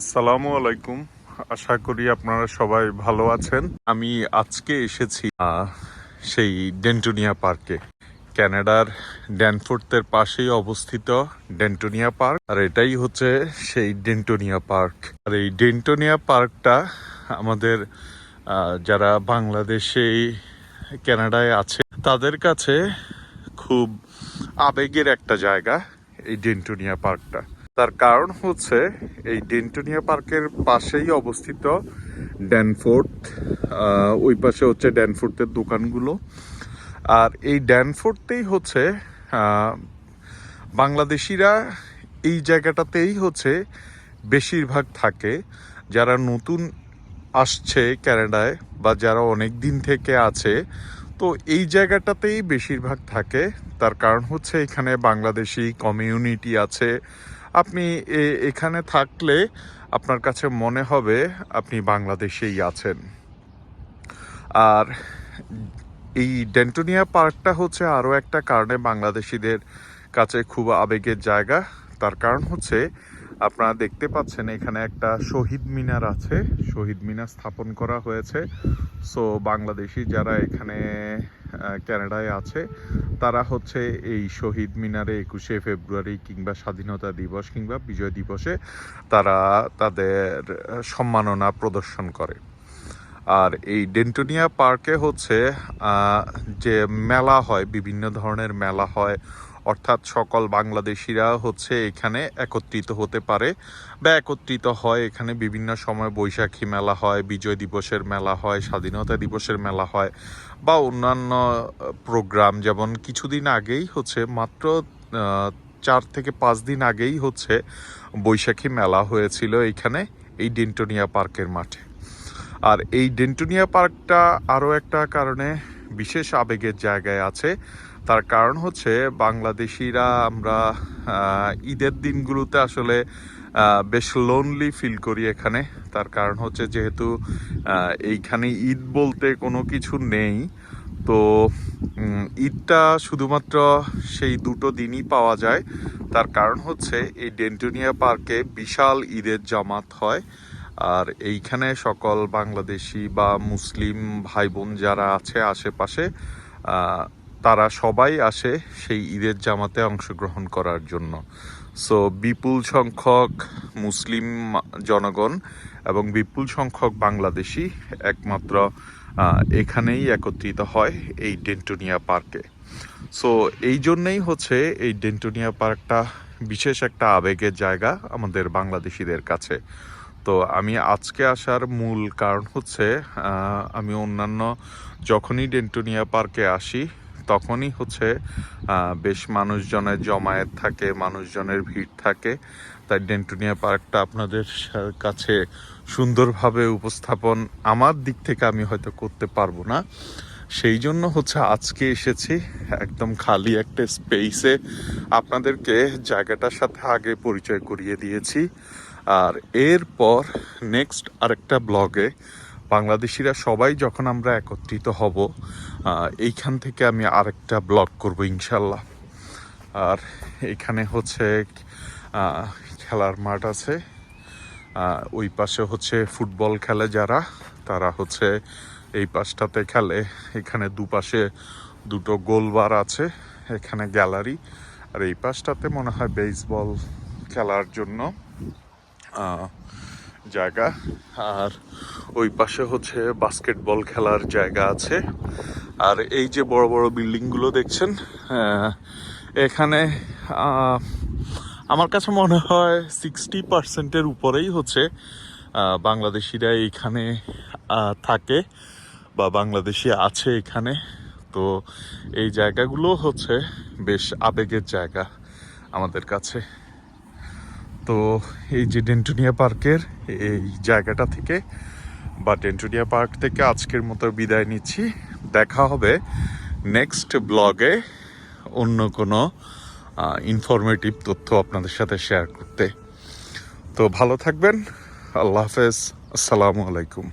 আসসালামু আলাইকুম। আশা করি আপনারা সবাই ভালো আছেন। আমি আজকে এসেছি সেই ডেন্টোনিয়া পার্কে। ক্যানাডার ড্যানফোর্টের পাশেই অবস্থিত ডেন্টোনিয়া পার্ক। আর এটাই হচ্ছে সেই ডেন্টোনিয়া পার্ক। আর এই ডেন্টোনিয়া পার্কটা আমাদের যারা বাংলাদেশে ক্যানাডায় আছে, তাদের কাছে খুব আবেগের একটা জায়গা এই ডেন্টোনিয়া পার্কটা। তার কারণ হচ্ছে এই ডেন্টোনিয়া পার্কের পাশেই অবস্থিত ড্যানফোর্ট ওই পাশে হচ্ছে ড্যানফোর্টের দোকানগুলো। আর এই ড্যানফোর্টেই হচ্ছে বাংলাদেশিরা এই জায়গাটাতেই হচ্ছে বেশিরভাগ থাকে। যারা নতুন আসছে ক্যানাডায় বা যারা অনেক দিন থেকে আছে, তো এই জায়গাটাতেই বেশিরভাগ থাকে। তার কারণ হচ্ছে এখানে বাংলাদেশি কমিউনিটি আছে আপনি এখানে থাকলে আপনার কাছে মনে হবে আপনি বাংলাদেশেই আছেন। আর এই ডেন্টোনিয়া পার্কটা হচ্ছে আরও একটা কারণে বাংলাদেশিদের কাছে খুব আবেগের জায়গা। তার কারণ হচ্ছে আপনারা দেখতে পাচ্ছেন এখানে একটা শহীদ মিনার আছে। শহীদ মিনার স্থাপন করা হয়েছে। সো বাংলাদেশি যারা এখানে ক্যানাডায় আছে, তারা হচ্ছে এই শহীদ মিনারে একুশে ফেব্রুয়ারি কিংবা স্বাধীনতা দিবস কিংবা বিজয় দিবসে তারা তাদের সম্মাননা প্রদর্শন করে। আর এই ডেন্টোনিয়া পার্কে হচ্ছে যে মেলা হয়, বিভিন্ন ধরনের মেলা হয়, অর্থাৎ সকল বাংলাদেশিরা হচ্ছে এখানে একত্রিত হতে পারে বা একত্রিত হয়। এখানে বিভিন্ন সময় বৈশাখী মেলা হয়, বিজয় দিবসের মেলা হয়, স্বাধীনতা দিবসের মেলা হয় বা অন্যান্য প্রোগ্রাম। যেমন কিছুদিন আগেই হচ্ছে, মাত্র চার থেকে পাঁচ দিন আগেই হচ্ছে বৈশাখী মেলা হয়েছিল এইখানে এই ডেন্টোনিয়া পার্কের মাঠে। আর এই ডেন্টোনিয়া পার্কটা আরও একটা কারণে বিশেষ আবেগের জায়গায় আছে। তার কারণ হচ্ছে বাংলাদেশিরা আমরা ঈদের দিনগুলোতে আসলে বেশ লোনলি ফিল করি এখানে। তার কারণ হচ্ছে যেহেতু এইখানে ঈদ বলতে কোনো কিছু নেই। তো ঈদটা শুধুমাত্র সেই দুটো দিনই পাওয়া যায়। তার কারণ হচ্ছে এই ডেন্টোনিয়া পার্কে বিশাল ঈদের জামাত হয়। আর এইখানে সকল বাংলাদেশি বা মুসলিম ভাই বোন যারা আছে আশেপাশে তারা সবাই আসে সেই ঈদের জামাতে অংশগ্রহণ করার জন্য। সো বিপুল সংখ্যক মুসলিম জনগণ এবং বিপুল সংখ্যক বাংলাদেশি একমাত্র এখানেই একত্রিত হয় এই ডেন্টোনিয়া পার্কে। সো এই জন্যেই হচ্ছে এই ডেন্টোনিয়া পার্কটা বিশেষ একটা আবেগের জায়গা আমাদের বাংলাদেশিদের কাছে। তো আমি আজকে আসার মূল কারণ হচ্ছে আমি অন্যান্য যখনই ডেন্টোনিয়া পার্কে আসি, তখনই হচ্ছে বেশ মানুষজনের জমায়েত থাকে, মানুষজনের ভিড় থাকে। তাই ডেন্টোনিয়া পার্কটা আপনাদের কাছে সুন্দরভাবে উপস্থাপন আমার দিক থেকে আমি হয়তো করতে পারব না। সেই জন্য হচ্ছে আজকে এসেছি একদম খালি একটা স্পেসে আপনাদেরকে জায়গাটার সাথে আগে পরিচয় করিয়ে দিয়েছি। আর এরপর নেক্সট আরেকটা ব্লগে বাংলাদেশিরা সবাই যখন আমরা একত্রিত হব এইখান থেকে আমি আরেকটা ব্লগ করব ইনশাল্লাহ আর এখানে হচ্ছে খেলার মাঠ আছে। ওই পাশে হচ্ছে ফুটবল খেলে যারা, তারা হচ্ছে এই পাশটাতে খেলে। এখানে দুপাশে দুটো গোলবার আছে, এখানে গ্যালারি। আর এই পাশটাতে মনে হয় বেসবল খেলার জন্য। জায়গা। আর ওই পাশে হচ্ছে বাস্কেটবল খেলার জায়গা আছে। আর এই যে বড় বড় বিল্ডিংগুলো দেখছেন এখানে আমার কাছে মনে হয় সিক্সটি পার্সেন্টের উপরেই হচ্ছে বাংলাদেশিরা এইখানে আহ, থাকে বা বাংলাদেশি আছে এখানে। তো এই জায়গাগুলো হচ্ছে বেশ আবেগের জায়গা আমাদের কাছে। তো এই যে ডেন্টুনিয়া পার্কের এই জায়গাটা থেকে, বা ডেন্টুনিয়া পার্ক থেকে আজকের মতো বিদায় নিচ্ছি। দেখা হবে নেক্সট ব্লগে অন্য কোনো ইনফরমেটিভ তথ্য আপনাদের সাথে শেয়ার করতে। তো ভালো থাকবেন। আল্লাহ হাফেজ। আসসালামু আলাইকুম।